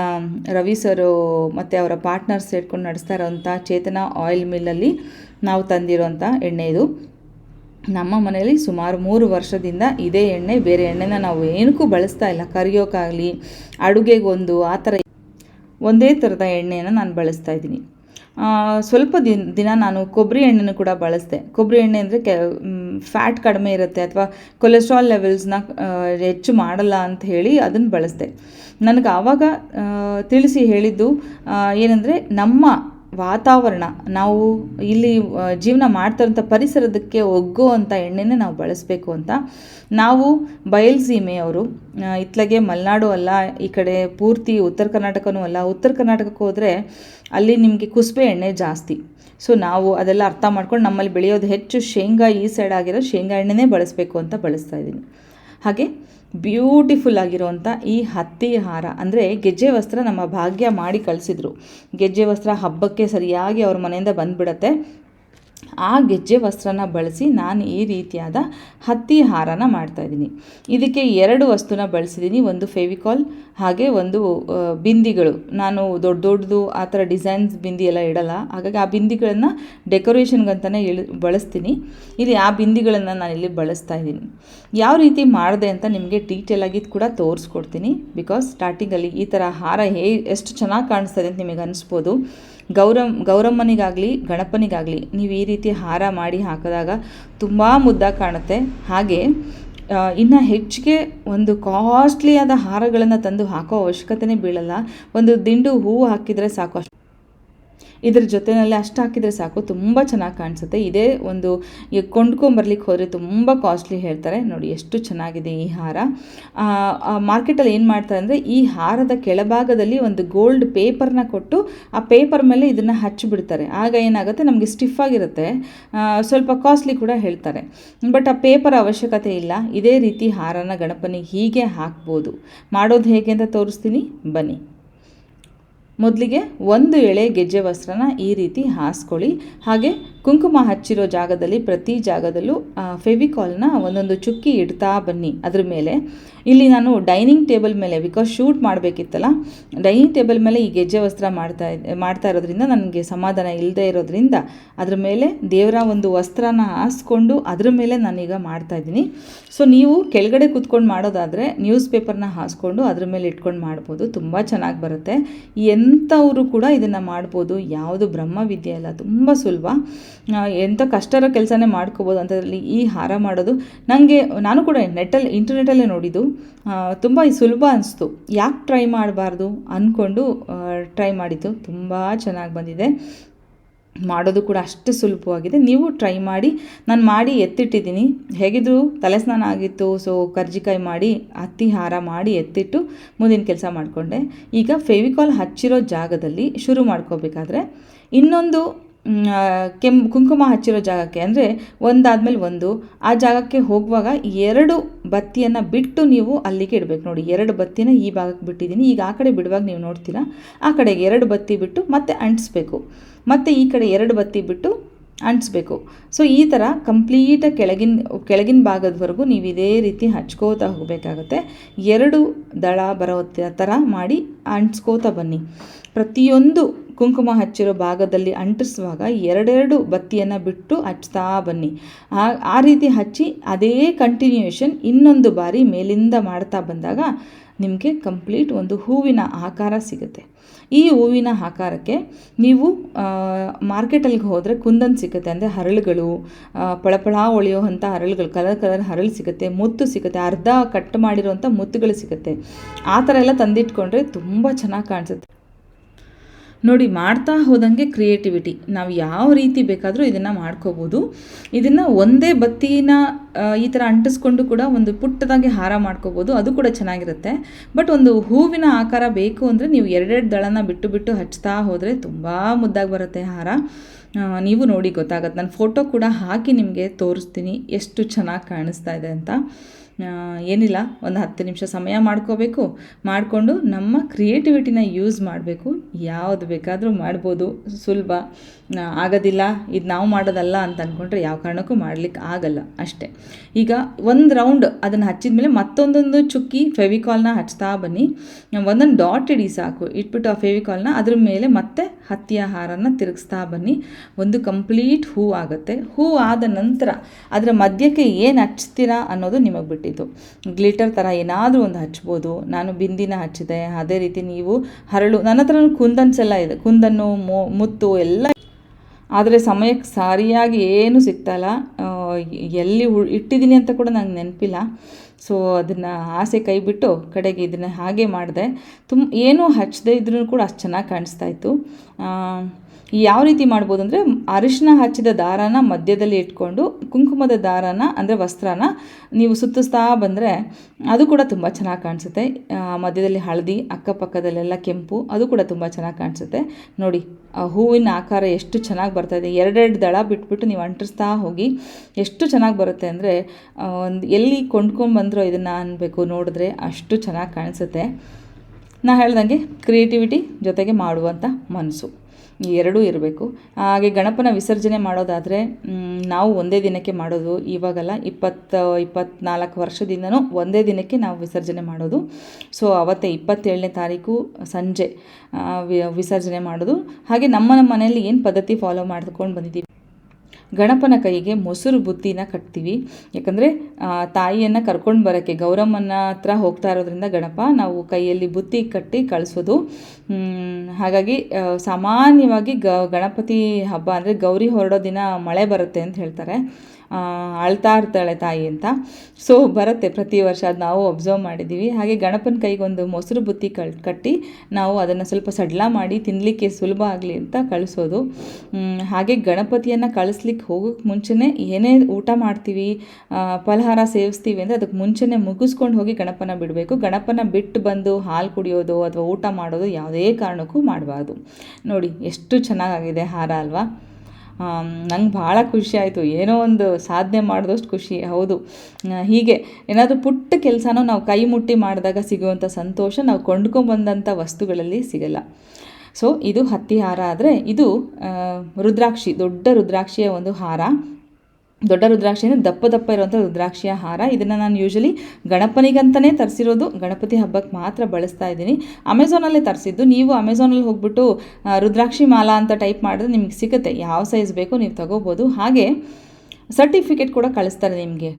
ರವಿ ಸರು ಮತ್ತು ಅವರ ಪಾರ್ಟ್ನರ್ಸ್ ಸೇರ್ಕೊಂಡು ನಡೆಸ್ತಾ ಇರೋವಂಥ ಚೇತನ ಆಯಿಲ್ ಮಿಲ್ಲಲ್ಲಿ ನಾವು ತಂದಿರೋಂಥ ಎಣ್ಣೆ ಇದು. ನಮ್ಮ ಮನೆಯಲ್ಲಿ ಸುಮಾರು ಮೂರು ವರ್ಷದಿಂದ ಇದೇ ಎಣ್ಣೆ, ಬೇರೆ ಎಣ್ಣೆನ ನಾವು ಏನಕ್ಕೂ ಬಳಸ್ತಾ ಇಲ್ಲ. ಕರಿಯೋಕ್ಕಾಗಲಿ ಅಡುಗೆಗೊಂದು, ಆ ಥರ ಒಂದೇ ಥರದ ಎಣ್ಣೆಯನ್ನು ನಾನು ಬಳಸ್ತಾ ಇದ್ದೀನಿ. ಸ್ವಲ್ಪ ದಿನ ದಿನ ನಾನು ಕೊಬ್ಬರಿ ಎಣ್ಣೆನೂ ಕೂಡ ಬಳಸಿದೆ. ಕೊಬ್ಬರಿ ಎಣ್ಣೆ ಅಂದರೆ ಕೆ ಫ್ಯಾಟ್ ಕಡಿಮೆ ಇರುತ್ತೆ ಅಥವಾ ಕೊಲೆಸ್ಟ್ರಾಲ್ ಲೆವೆಲ್ಸ್ನ ಹೆಚ್ಚು ಮಾಡಲ್ಲ ಅಂತ ಹೇಳಿ ಅದನ್ನು ಬಳಸಿದೆ. ನನಗೆ ಆವಾಗ ತಿಳಿಸಿ ಹೇಳಿದ್ದು ಏನಂದರೆ ನಮ್ಮ ವಾತಾವರಣ, ನಾವು ಇಲ್ಲಿ ಜೀವನ ಮಾಡ್ತಾರಂಥ ಪರಿಸರದಕ್ಕೆ ಒಗ್ಗುವಂಥ ಎಣ್ಣೆನೇ ನಾವು ಬಳಸಬೇಕು ಅಂತ. ನಾವು ಬಯಲ್ಸೀಮೆಯವರು ಇತ್ಲಾಗೆ ಮಲೆನಾಡು ಅಲ್ಲ, ಈ ಕಡೆ ಪೂರ್ತಿ ಉತ್ತರ ಕರ್ನಾಟಕನೂ ಅಲ್ಲ, ಉತ್ತರ ಕರ್ನಾಟಕಕ್ಕೆ ಹೋದರೆ ಅಲ್ಲಿ ನಿಮಗೆ ಕುಸುಬೆ ಎಣ್ಣೆ ಜಾಸ್ತಿ. ಸೊ ನಾವು ಅದೆಲ್ಲ ಅರ್ಥ ಮಾಡ್ಕೊಂಡು ನಮ್ಮಲ್ಲಿ ಬೆಳೆಯೋದು ಹೆಚ್ಚು ಶೇಂಗಾ ಈ ಸೈಡ್ ಆಗಿರೋ ಶೇಂಗಾ ಎಣ್ಣೆನೇ ಬಳಸಬೇಕು ಅಂತ ಬಳಸ್ತಾ ಇದ್ದೀನಿ. ಹಾಗೆ ಬ್ಯೂಟಿಫುಲ್ ಆಗಿರುವಂಥ ಈ ಹತ್ತಿ ಹಾರ, ಅಂದರೆ ಗೆಜ್ಜೆ ವಸ್ತ್ರ ನಮ್ಮ ಭಾಗ್ಯ ಮಾಡಿ ಕಳಿಸಿದ್ರು. ಗೆಜ್ಜೆ ವಸ್ತ್ರ ಹಬ್ಬಕ್ಕೆ ಸರಿಯಾಗಿ ಅವ್ರ ಮನೆಯಿಂದ ಬಂದುಬಿಡತ್ತೆ. ಆ ಗೆಜ್ಜೆ ವಸ್ತ್ರನ ಬಳಸಿ ನಾನು ಈ ರೀತಿಯಾದ ಹತ್ತಿ ಹಾರನ ಮಾಡ್ತಾಯಿದ್ದೀನಿ ಇದಕ್ಕೆ ಎರಡು ವಸ್ತುನ ಬಳಸಿದ್ದೀನಿ, ಒಂದು ಫೆವಿಕಾಲ್ ಹಾಗೆ ಒಂದು ಬಿಂದಿಗಳು. ನಾನು ದೊಡ್ಡ ದೊಡ್ಡದು ಆ ಥರ ಡಿಸೈನ್ಸ್ ಬಿಂದಿ ಎಲ್ಲ ಇಡಲ್ಲ. ಹಾಗಾಗಿ ಆ ಬಿಂದಿಗಳನ್ನು ಡೆಕೋರೇಷನ್ಗಂತಲೇ ಇಳಿ, ಬಳಸ್ತೀನಿ. ಇಲ್ಲಿ ಆ ಬಿಂದಿಗಳನ್ನು ನಾನು ಇಲ್ಲಿ ಬಳಸ್ತಾ ಇದ್ದೀನಿ. ಯಾವ ರೀತಿ ಮಾಡಿದೆ ಅಂತ ನಿಮಗೆ ಡೀಟೇಲ್ ಆಗಿ ಕೂಡ ತೋರಿಸ್ಕೊಡ್ತೀನಿ. ಬಿಕಾಸ್ ಸ್ಟಾರ್ಟಿಂಗಲ್ಲಿ ಈ ಥರ ಹಾರ ಹೇ, ಎಷ್ಟು ಚೆನ್ನಾಗಿ ಕಾಣಿಸ್ತದೆ ಅಂತ ನಿಮಗೆ ಅನಿಸ್ಬೋದು. ಗೌರಮ್ ಗೌರಮ್ಮನಿಗಾಗಲಿ, ಗಣಪನಿಗಾಗಲಿ ನೀವು ಈ ರೀತಿ ಹಾರ ಮಾಡಿ ಹಾಕಿದಾಗ ತುಂಬ ಮುದ್ದಾಗಿ ಕಾಣುತ್ತೆ. ಹಾಗೆ ಇನ್ನು ಹೆಚ್ಚಿಗೆ ಒಂದು ಕಾಸ್ಟ್ಲಿಯಾದ ಹಾರಗಳನ್ನು ತಂದು ಹಾಕೋ ಅವಶ್ಯಕತೆನೇ ಬೀಳಲ್ಲ. ಒಂದು ದಿಂಡು ಹೂವು ಹಾಕಿದರೆ ಸಾಕು ಅಷ್ಟು. ಇದ್ರ ಜೊತೆಯಲ್ಲಿ ಅಷ್ಟು ಹಾಕಿದರೆ ಸಾಕು, ತುಂಬ ಚೆನ್ನಾಗಿ ಕಾಣಿಸುತ್ತೆ. ಇದೇ ಒಂದು ಕೊಂಡ್ಕೊಂಬರ್ಲಿಕ್ಕೆ ಹೋದರೆ ತುಂಬ ಕಾಸ್ಟ್ಲಿ ಹೇಳ್ತಾರೆ. ನೋಡಿ ಎಷ್ಟು ಚೆನ್ನಾಗಿದೆ ಈ ಹಾರ. ಮಾರ್ಕೆಟಲ್ಲಿ ಏನು ಮಾಡ್ತಾರೆ ಅಂದರೆ ಈ ಹಾರದ ಕೆಳಭಾಗದಲ್ಲಿ ಒಂದು ಗೋಲ್ಡ್ ಪೇಪರ್ನ ಕೊಟ್ಟು ಆ ಪೇಪರ್ ಮೇಲೆ ಇದನ್ನು ಹಚ್ಚಿಬಿಡ್ತಾರೆ ಆಗ ಏನಾಗುತ್ತೆ? ನಮಗೆ ಸ್ಟಿಫ್ ಆಗಿರುತ್ತೆ. ಸ್ವಲ್ಪ ಕಾಸ್ಟ್ಲಿ ಕೂಡ ಹೇಳ್ತಾರೆ. ಬಟ್ ಆ ಪೇಪರ್ ಅವಶ್ಯಕತೆ ಇಲ್ಲ. ಇದೇ ರೀತಿ ಹಾರನ ಗಣಪನಿಗೆ ಹೀಗೆ ಹಾಕ್ಬೋದು. ಮಾಡೋದು ಹೇಗೆ ಅಂತ ತೋರಿಸ್ತೀನಿ. ಬನ್ನಿ. ಮೊದಲಿಗೆ ಒಂದು ಎಳೆ ಗೆಜ್ಜೆ ವಸ್ತ್ರನ ಈ ರೀತಿ ಹಾಸ್ಕೊಳ್ಳಿ. ಹಾಗೆ ಕುಂಕುಮ ಹಚ್ಚಿರೋ ಜಾಗದಲ್ಲಿ ಪ್ರತಿ ಜಾಗದಲ್ಲೂ ಫೆವಿಕಾಲ್ನ ಒಂದೊಂದು ಚುಕ್ಕಿ ಇಡ್ತಾ ಬನ್ನಿ. ಅದ್ರ ಮೇಲೆ ಇಲ್ಲಿ ನಾನು ಡೈನಿಂಗ್ ಟೇಬಲ್ ಮೇಲೆ ಬಿಕಾಸ್ ಶೂಟ್ ಮಾಡಬೇಕಿತ್ತಲ್ಲ, ಡೈನಿಂಗ್ ಟೇಬಲ್ ಮೇಲೆ ಈ ಗೆಜ್ಜೆ ವಸ್ತ್ರ ಮಾಡ್ತಾ ಮಾಡ್ತಾ ಇರೋದ್ರಿಂದ ನನಗೆ ಸಮಾಧಾನ ಇಲ್ಲದೆ ಇರೋದ್ರಿಂದ ಅದ್ರ ಮೇಲೆ ದೇವರ ಒಂದು ವಸ್ತ್ರನ ಹಾಸ್ಕೊಂಡು ಅದ್ರ ಮೇಲೆ ನಾನೀಗ ಮಾಡ್ತಾ ಇದ್ದೀನಿ. ಸೊ ನೀವು ಕೆಳಗಡೆ ಕೂತ್ಕೊಂಡು ಮಾಡೋದಾದರೆ ನ್ಯೂಸ್ ಪೇಪರ್ನ ಹಾಸ್ಕೊಂಡು ಅದ್ರ ಮೇಲೆ ಇಟ್ಕೊಂಡು ಮಾಡ್ಬೋದು. ತುಂಬ ಚೆನ್ನಾಗಿ ಬರುತ್ತೆ. ಎಂಥವರು ಕೂಡ ಇದನ್ನು ಮಾಡ್ಬೋದು. ಯಾವುದು ಬ್ರಹ್ಮವಿದ್ಯೆ ಅಲ್ಲ, ತುಂಬ ಸುಲಭ. ಎಂಥ ಕಷ್ಟರ ಕೆಲಸನೇ ಮಾಡ್ಕೋಬೋದು ಅಂತದ್ರಲ್ಲಿ ಈ ಹಾರ ಮಾಡೋದು. ನನಗೆ ನಾನು ಕೂಡ ನೆಟ್ಟಲ್ಲಿ ಇಂಟರ್ನೆಟಲ್ಲೇ ನೋಡಿದ್ದು. ತುಂಬ ಸುಲಭ ಅನಿಸ್ತು. ಯಾಕೆ ಟ್ರೈ ಮಾಡಬಾರ್ದು ಅಂದ್ಕೊಂಡು ಟ್ರೈ ಮಾಡಿದ್ದು. ತುಂಬ ಚೆನ್ನಾಗಿ ಬಂದಿದೆ. ಮಾಡೋದು ಕೂಡ ಅಷ್ಟು ಸುಲಭವಾಗಿದೆ. ನೀವು ಟ್ರೈ ಮಾಡಿ, ನಾನು ಮಾಡಿ ಎತ್ತಿಟ್ಟಿದ್ದೀನಿ. ಹೇಗಿದ್ರು ತಲೆ ಸ್ನಾನ ಆಗಿತ್ತು ಸೊ ಕರ್ಜಿಕಾಯಿ ಮಾಡಿ ಹತ್ತಿ ಹಾರ ಮಾಡಿ ಎತ್ತಿಟ್ಟು ಮುಂದಿನ ಕೆಲಸ ಮಾಡಿಕೊಂಡೆ. ಈಗ ಫೆವಿಕಾಲ್ ಹಚ್ಚಿರೋ ಜಾಗದಲ್ಲಿ ಶುರು ಮಾಡ್ಕೋಬೇಕಾದ್ರೆ ಇನ್ನೊಂದು ಆ, ಕುಂಕುಮ ಹಚ್ಚಿರೋ ಜಾಗಕ್ಕೆ ಅಂದರೆ ಒಂದಾದಮೇಲೆ ಒಂದು. ಆ ಜಾಗಕ್ಕೆ ಹೋಗುವಾಗ ಎರಡು ಬತ್ತಿಯನ್ನು ಬಿಟ್ಟು ನೀವು ಅಲ್ಲಿಗೆ ಇಡಬೇಕು. ನೋಡಿ ಎರಡು ಬತ್ತಿನ ಈ ಭಾಗಕ್ಕೆ ಬಿಟ್ಟಿದ್ದೀನಿ. ಈಗ ಆ ಕಡೆ ಬಿಡುವಾಗ ನೀವು ನೋಡ್ತೀರಾ? ಆ ಕಡೆಗೆ ಎರಡು ಬತ್ತಿ ಬಿಟ್ಟು ಮತ್ತೆ ಅಂಟಿಸ್ಬೇಕು. ಮತ್ತು ಈ ಕಡೆ ಎರಡು ಬತ್ತಿ ಬಿಟ್ಟು ಅಂಟಿಸ್ಬೇಕು. ಸೊ ಈ ಥರ ಕಂಪ್ಲೀಟಾಗಿ ಕೆಳಗಿನ ಕೆಳಗಿನ ಭಾಗದವರೆಗೂ ನೀವು ಇದೇ ರೀತಿ ಹಚ್ಕೋತಾ ಹೋಗಬೇಕಾಗತ್ತೆ. ಎರಡು ದಳ ಬರೋ ಥರ ಮಾಡಿ ಅಂಟಿಸ್ಕೋತಾ ಬನ್ನಿ. ಪ್ರತಿಯೊಂದು ಕುಂಕುಮ ಹಚ್ಚಿರೋ ಭಾಗದಲ್ಲಿ ಅಂಟಿಸುವಾಗ ಎರಡೆರಡು ಬತ್ತಿಯನ್ನು ಬಿಟ್ಟು ಹಚ್ತಾ ಬನ್ನಿ. ಆ ರೀತಿ ಹಚ್ಚಿ ಅದೇ ಕಂಟಿನ್ಯೂಯೇಷನ್ ಇನ್ನೊಂದು ಬಾರಿ ಮೇಲಿಂದ ಮಾಡ್ತಾ ಬಂದಾಗ ನಿಮಗೆ ಕಂಪ್ಲೀಟ್ ಒಂದು ಹೂವಿನ ಆಕಾರ ಸಿಗುತ್ತೆ. ಈ ಹೂವಿನ ಆಕಾರಕ್ಕೆ ನೀವು ಮಾರ್ಕೆಟಲ್ಲಿಗೆ ಹೋದರೆ ಕುಂದನ್ ಸಿಗುತ್ತೆ. ಅಂದರೆ ಹರಳುಗಳು ಪಳಪಳ ಒಳೆಯುವಂಥ ಹರಳುಗಳು ಕಲರ್ ಕಲರ್ ಹರಳು ಸಿಗುತ್ತೆ, ಮುತ್ತು ಸಿಗುತ್ತೆ, ಅರ್ಧ ಕಟ್ ಮಾಡಿರೋವಂಥ ಮುತ್ತುಗಳು ಸಿಗುತ್ತೆ. ಆ ಥರ ಎಲ್ಲ ತಂದಿಟ್ಕೊಂಡ್ರೆ ತುಂಬ ಚೆನ್ನಾಗಿ ಕಾಣಿಸುತ್ತೆ. ನೋಡಿ, ಮಾಡ್ತಾ ಹೋದಂಗೆ ಕ್ರಿಯೇಟಿವಿಟಿ ನಾವು ಯಾವ ರೀತಿ ಬೇಕಾದರೂ ಇದನ್ನು ಮಾಡ್ಕೋಬೋದು. ಇದನ್ನು ಒಂದೇ ಬತ್ತಿನ ಈ ಥರ ಅಂಟಿಸ್ಕೊಂಡು ಕೂಡ ಒಂದು ಪುಟ್ಟದಾಗಿ ಹಾರ ಮಾಡ್ಕೋಬೋದು. ಅದು ಕೂಡ ಚೆನ್ನಾಗಿರುತ್ತೆ. ಬಟ್ ಒಂದು ಹೂವಿನ ಆಕಾರ ಬೇಕು ಅಂದರೆ ನೀವು ಎರಡೆರಡು ದಳನ ಬಿಟ್ಟು ಬಿಟ್ಟು ಹಚ್ತಾ ಹೋದರೆ ತುಂಬ ಮುದ್ದಾಗಿ ಬರುತ್ತೆ ಹಾರ. ನೀವು ನೋಡಿ ಗೊತ್ತಾಗತ್ತೆ. ನಾನು ಫೋಟೋ ಕೂಡ ಹಾಕಿ ನಿಮಗೆ ತೋರಿಸ್ತೀನಿ. ಎಷ್ಟು ಚೆನ್ನಾಗಿ ಕಾಣಿಸ್ತಾ ಇದೆ ಅಂತ. ಏನಿಲ್ಲ, ಒಂದು ಹತ್ತು ನಿಮಿಷ ಸಮಯ ಮಾಡ್ಕೋಬೇಕು. ಮಾಡಿಕೊಂಡು ನಮ್ಮ ಕ್ರಿಯೇಟಿವಿಟಿನ ಯೂಸ್ ಮಾಡಬೇಕು. ಯಾವುದು ಬೇಕಾದರೂ ಮಾಡ್ಬೋದು. ಸುಲಭ. ಆಗೋದಿಲ್ಲ, ಇದು ನಾವು ಮಾಡೋದಲ್ಲ ಅಂತ ಅಂದ್ಕೊಂಡ್ರೆ ಯಾವ ಕಾರಣಕ್ಕೂ ಮಾಡ್ಲಿಕ್ಕೆ ಆಗಲ್ಲ ಅಷ್ಟೇ. ಈಗ ಒಂದು ರೌಂಡ್ ಅದನ್ನು ಹಚ್ಚಿದ ಮೇಲೆ ಮತ್ತೊಂದೊಂದು ಚುಕ್ಕಿ ಫೆವಿಕಾಲ್ನ ಹಚ್ತಾ ಬನ್ನಿ. ಒಂದೊಂದು ಡಾಟ್ ಇಡಿ ಸಾಕು. ಇಟ್ಬಿಟ್ಟು ಆ ಫೆವಿಕಾಲ್ನ ಅದ್ರ ಮೇಲೆ ಮತ್ತೆ ಹತ್ತಿಯ ಹಾರನ ತಿರುಗಿಸ್ತಾ ಬನ್ನಿ. ಒಂದು ಕಂಪ್ಲೀಟ್ ಹೂ ಆಗುತ್ತೆ. ಹೂ ಆದ ನಂತರ ಅದರ ಮಧ್ಯಕ್ಕೆ ಏನು ಹಚ್ತೀರಾ ಅನ್ನೋದು ನಿಮಗೆ ಬಿಟ್ಟಿದ್ದು. ಗ್ಲಿಟರ್ ಥರ ಏನಾದರೂ ಒಂದು ಹಚ್ಬೋದು. ನಾನು ಬಿಂದಿನ ಹಚ್ಚಿದೆ. ಅದೇ ರೀತಿ ನೀವು ಹರಳು, ನನ್ನ ಹತ್ರ ಕುಂದನ್ಸ್ ಎಲ್ಲ ಇದೆ. ಕುಂದನ್ನು ಮುತ್ತು ಎಲ್ಲ ಆದರೆ ಸಮಯಕ್ಕೆ ಸರಿಯಾಗಿ ಏನೂ ಸಿಗ್ತಾಯಿಲ್ಲ ಎಲ್ಲಿ ಇಟ್ಟಿದ್ದೀನಿ ಅಂತ ಕೂಡ ನಂಗೆ ನೆನಪಿಲ್ಲ. ಸೊ ಅದನ್ನು ಆಸೆ ಕೈ ಬಿಟ್ಟು ಕಡೆಗೆ ಇದನ್ನು ಹಾಗೆ ಮಾಡಿದೆ. ತುಂಬ ಏನೂ ಹಚ್ಚದೇ ಇದ್ರೂ ಕೂಡ ಅಷ್ಟು ಚೆನ್ನಾಗಿ ಕಾಣಿಸ್ತಾ ಇತ್ತು. ಯಾವ ರೀತಿ ಮಾಡ್ಬೋದು ಅಂದರೆ ಅರಿಶಿನ ಹಚ್ಚಿದ ದಾರಾನ ಮಧ್ಯದಲ್ಲಿ ಇಟ್ಕೊಂಡು ಕುಂಕುಮದ ದಾರಾನ ಅಂದರೆ ವಸ್ತ್ರನ ನೀವು ಸುತ್ತಿಸ್ತಾ ಬಂದರೆ ಅದು ಕೂಡ ತುಂಬ ಚೆನ್ನಾಗಿ ಕಾಣಿಸುತ್ತೆ. ಮಧ್ಯದಲ್ಲಿ ಹಳದಿ, ಅಕ್ಕಪಕ್ಕದಲ್ಲೆಲ್ಲ ಕೆಂಪು, ಅದು ಕೂಡ ತುಂಬ ಚೆನ್ನಾಗಿ ಕಾಣಿಸುತ್ತೆ. ನೋಡಿ, ಆ ಹೂವಿನ ಆಕಾರ ಎಷ್ಟು ಚೆನ್ನಾಗಿ ಬರ್ತಾ ಇದೆ. ಎರಡೆರಡು ದಳ ಬಿಟ್ಬಿಟ್ಟು ನೀವು ಅಂಟಿಸ್ತಾ ಹೋಗಿ ಎಷ್ಟು ಚೆನ್ನಾಗಿ ಬರುತ್ತೆ ಅಂದರೆ ಒಂದು ಎಲ್ಲಿ ಕೊಂಡ್ಕೊಂಡ್ಬಂದ್ರೋ ಇದನ್ನು ಅನ್ನಬೇಕು ನೋಡಿದ್ರೆ ಅಷ್ಟು ಚೆನ್ನಾಗಿ ಕಾಣಿಸುತ್ತೆ. ನಾ ಹೇಳ್ದಂಗೆ ಕ್ರಿಯೇಟಿವಿಟಿ ಜೊತೆಗೆ ಮಾಡುವಂಥ ಮನಸ್ಸು. ಎರಡೂ ಇರಬೇಕು. ಹಾಗೆ ಗಣಪನ ವಿಸರ್ಜನೆ ಮಾಡೋದಾದರೆ ನಾವು ಒಂದೇ ದಿನಕ್ಕೆ ಮಾಡೋದು, ಇವಾಗಲ್ಲ ಇಪ್ಪತ್ತು, ಇಪ್ಪತ್ನಾಲ್ಕು ವರ್ಷದಿಂದನೂ ಒಂದೇ ದಿನಕ್ಕೆ ನಾವು ವಿಸರ್ಜನೆ ಮಾಡೋದು. ಸೊ ಅವತ್ತೇ ಇಪ್ಪತ್ತೇಳನೇ ತಾರೀಕು ಸಂಜೆ ವಿಸರ್ಜನೆ ಮಾಡೋದು. ಹಾಗೆ ನಮ್ಮ ನಮ್ಮ ಮನೆಯಲ್ಲಿ ಏನು ಪದ್ಧತಿ ಫಾಲೋ ಮಾಡ್ಕೊಂಡು ಬಂದಿದ್ದೀವಿ? ಗಣಪನ ಕೈಗೆ ಮೊಸರು ಬುತ್ತಿನ ಕಟ್ತೀವಿ. ಯಾಕಂದರೆ ತಾಯಿಯನ್ನು ಕರ್ಕೊಂಡು ಬರೋಕ್ಕೆ, ಗೌರಮ್ಮನ ಹತ್ರ ಹೋಗ್ತಾ ಇರೋದ್ರಿಂದ ಗಣಪ ನಾವು ಕೈಯಲ್ಲಿ ಬುತ್ತಿ ಕಟ್ಟಿ ಕಳಿಸೋದು. ಹಾಗಾಗಿ ಸಾಮಾನ್ಯವಾಗಿ ಗ, ಗಣಪತಿ ಹಬ್ಬ ಅಂದರೆ ಗೌರಿ ಹೊರಡೋ ದಿನ ಮಳೆ ಬರುತ್ತೆ ಅಂತ ಹೇಳ್ತಾರೆ. ಅಳ್ತಾ ಇರ್ತಾಳೆ ತಾಯಿ ಅಂತ. ಸೊ ಬರುತ್ತೆ ಪ್ರತಿ ವರ್ಷ ಅದು ನಾವು ಅಬ್ಸರ್ವ್ ಮಾಡಿದ್ದೀವಿ. ಹಾಗೆ ಗಣಪನ ಕೈಗೆ ಒಂದು ಮೊಸರು ಬುತ್ತಿ ಕಳ್, ಕಟ್ಟಿ ನಾವು ಅದನ್ನು ಸ್ವಲ್ಪ ಸಡ್ಲ ಮಾಡಿ ತಿನ್ನಲಿಕ್ಕೆ ಸುಲಭ ಆಗಲಿ ಅಂತ ಕಳಿಸೋದು. ಹಾಗೆ ಗಣಪತಿಯನ್ನು ಕಳಿಸ್ಲಿಕ್ಕೆ ಹೋಗೋಕ್ಕೆ ಮುಂಚೆನೇ ಏನೇ ಊಟ ಮಾಡ್ತೀವಿ ಫಲಹಾರ ಸೇವಿಸ್ತೀವಿ ಅಂದರೆ ಅದಕ್ಕೆ ಮುಂಚೆನೇ ಮುಗಿಸ್ಕೊಂಡು ಹೋಗಿ ಗಣಪನ ಬಿಡಬೇಕು. ಗಣಪನ ಬಿಟ್ಟು ಬಂದು ಹಾಲು ಕುಡಿಯೋದು ಅಥವಾ ಊಟ ಮಾಡೋದು ಯಾವುದೇ ಕಾರಣಕ್ಕೂ ಮಾಡಬಾರ್ದು. ನೋಡಿ, ಎಷ್ಟು ಚೆನ್ನಾಗಾಗಿದೆ ಹಾರ ಅಲ್ವಾ? ನಂಗೆ ಭಾಳ ಖುಷಿ ಆಯಿತು. ಏನೋ ಒಂದು ಸಾಧನೆ ಮಾಡಿದಷ್ಟು ಖುಷಿ. ಹೌದು. ಹೀಗೆ ಏನಾದರೂ ಪುಟ್ಟ ಕೆಲಸನೂ ನಾವು ಕೈ ಮುಟ್ಟಿ ಮಾಡಿದಾಗ ಸಿಗುವಂಥ ಸಂತೋಷ ನಾವು ಕೊಂಡ್ಕೊಂಡ್ಬಂದಂಥ ವಸ್ತುಗಳಲ್ಲಿ ಸಿಗಲ್ಲ. ಸೊ ಇದು ಹತ್ತಿ ಹಾರ ಆದರೆ ಇದು ರುದ್ರಾಕ್ಷಿ, ದೊಡ್ಡ ರುದ್ರಾಕ್ಷಿಯ ಒಂದು ಹಾರ. ದೊಡ್ಡ ರುದ್ರಾಕ್ಷಿ ಅಂದರೆ ದಪ್ಪ ದಪ್ಪ ಇರುವಂಥ ರುದ್ರಾಕ್ಷಿಯ ಹಾರ. ಇದನ್ನು ನಾನು ಯೂಶಲಿ ಗಣಪನಿಗಂತಲೇ ತರಿಸಿರೋದು. ಗಣಪತಿ ಹಬ್ಬಕ್ಕೆ ಮಾತ್ರ ಬಳಸ್ತಾ ಇದ್ದೀನಿ. ಅಮೆಝಾನಲ್ಲೇ ತರಿಸಿದ್ದು. ನೀವು ಅಮೆಝಾನಲ್ಲಿ ಹೋಗ್ಬಿಟ್ಟು ರುದ್ರಾಕ್ಷಿ ಮಾಲಾ ಅಂತ ಟೈಪ್ ಮಾಡಿದ್ರೆ ನಿಮಗೆ ಸಿಗುತ್ತೆ. ಯಾವ ಸೈಜ್ ಬೇಕೋ ನೀವು ತಗೋಬೋದು. ಹಾಗೆ ಸರ್ಟಿಫಿಕೇಟ್ ಕೂಡ ಕಳಿಸ್ತಾರೆ ನಿಮಗೆ.